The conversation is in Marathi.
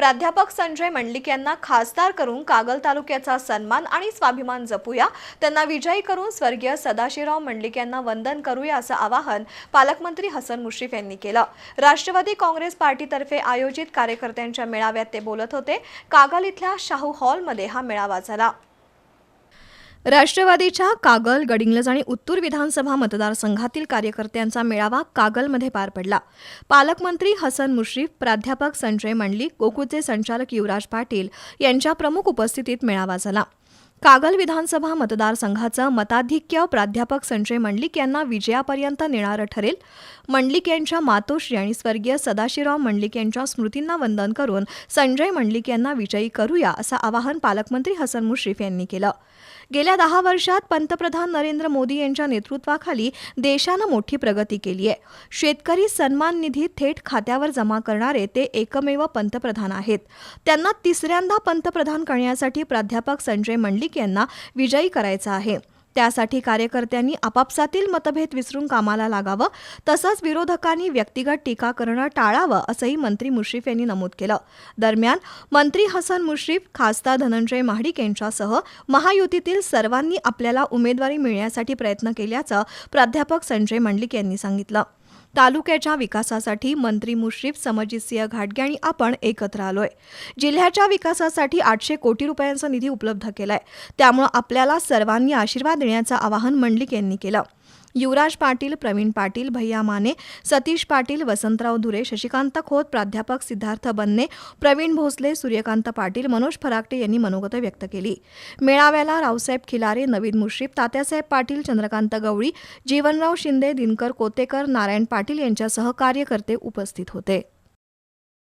प्राध्यापक संजय मंडलिक यांना खासदार करून कागल तालुक्याचा सन्मान आणि स्वाभिमान जपूया. त्यांना विजयी करून स्वर्गीय सदाशिवराव मंडलिक यांना वंदन करूया असं आवाहन पालकमंत्री हसन मुश्रीफ यांनी केलं. राष्ट्रवादी काँग्रेस पार्टीतर्फे आयोजित कार्यकर्त्यांच्या मेळाव्यात ते बोलत होते. कागल इथल्या शाहू हॉलमध्ये हा मेळावा झाला. राष्ट्रवादीच्या कागल गडिंग्लज आणि उत्तूर विधानसभा मतदारसंघातील कार्यकर्त्यांचा मेळावा कागलमध्ये पार पडला. पालकमंत्री हसन मुश्रीफ प्राध्यापक संजय मंडलिक गोकुळचे संचालक युवराज पाटील यांच्या प्रमुख उपस्थितीत मेळावा झाला. कागल विधानसभा मतदारसंघाचं मताधिक्य प्राध्यापक संजय मंडलिक यांना विजयापर्यंत नेणारं ठरेल. मंडलिक यांच्या मातोश्री आणि स्वर्गीय सदाशिवराव मंडलिक यांच्या स्मृतींना वंदन करून संजय मंडलिक यांना विजयी करूया असं आवाहन पालकमंत्री हसन मुश्रीफ यांनी केलं. गेल्या दहा वर्षात पंतप्रधान नरेंद्र मोदी यांच्या नेतृत्वाखाली देशानं मोठी प्रगती केली आहे. शेतकरी सन्मान निधी थेट खात्यावर जमा करणारे ते एकमेव पंतप्रधान आहेत. त्यांना तिसऱ्यांदा पंतप्रधान करण्यासाठी प्राध्यापक संजय मंडलिक यांना विजयी करायचा आहे. त्यासाठी कार्यकर्त्यांनी आपापसातील मतभेद विसरून कामाला लागावं तसंच विरोधकांनी व्यक्तिगत टीका करणं टाळावं असंही मंत्री मुश्रीफ यांनी नमूद केलं. दरम्यान मंत्री हसन मुश्रीफ खासदार धनंजय महाडिक यांच्यासह महायुतीतील सर्वांनी आपल्याला उमेदवारी मिळण्यासाठी प्रयत्न केल्याचं प्राध्यापक संजय मंडलिक यांनी सांगितलं. तालुक्याच्या विकासासाठी मंत्री मुश्रीफ समजितसिंह घाटगे आणि आपण एकत्र आलोय. जिल्ह्याच्या विकासासाठी आठशे कोटी रुपयांचा निधी उपलब्ध केलाय. त्यामुळे आपल्याला सर्वांनी आशीर्वाद देण्याचं आवाहन मंडलिक यांनी केलं. युवराज पाटील प्रवीण पाटील भैया माने सतीश पाटील वसंतराव धुरे शशिकांत खोत प्राध्यापक सिद्धार्थ बन्ने प्रवीण भोसले सूर्यकांत पाटील मनोज फराकटे यांनी मनोगत व्यक्त केली. मेळाव्याला रावसाहेब खिलारे नवीन मुश्रीफ तात्यासाहेब पाटील चंद्रकांत गवळी जीवनराव शिंदे दिनकर कोतेकर नारायण पाटील यांच्यासह कार्यकर्ते उपस्थित होते.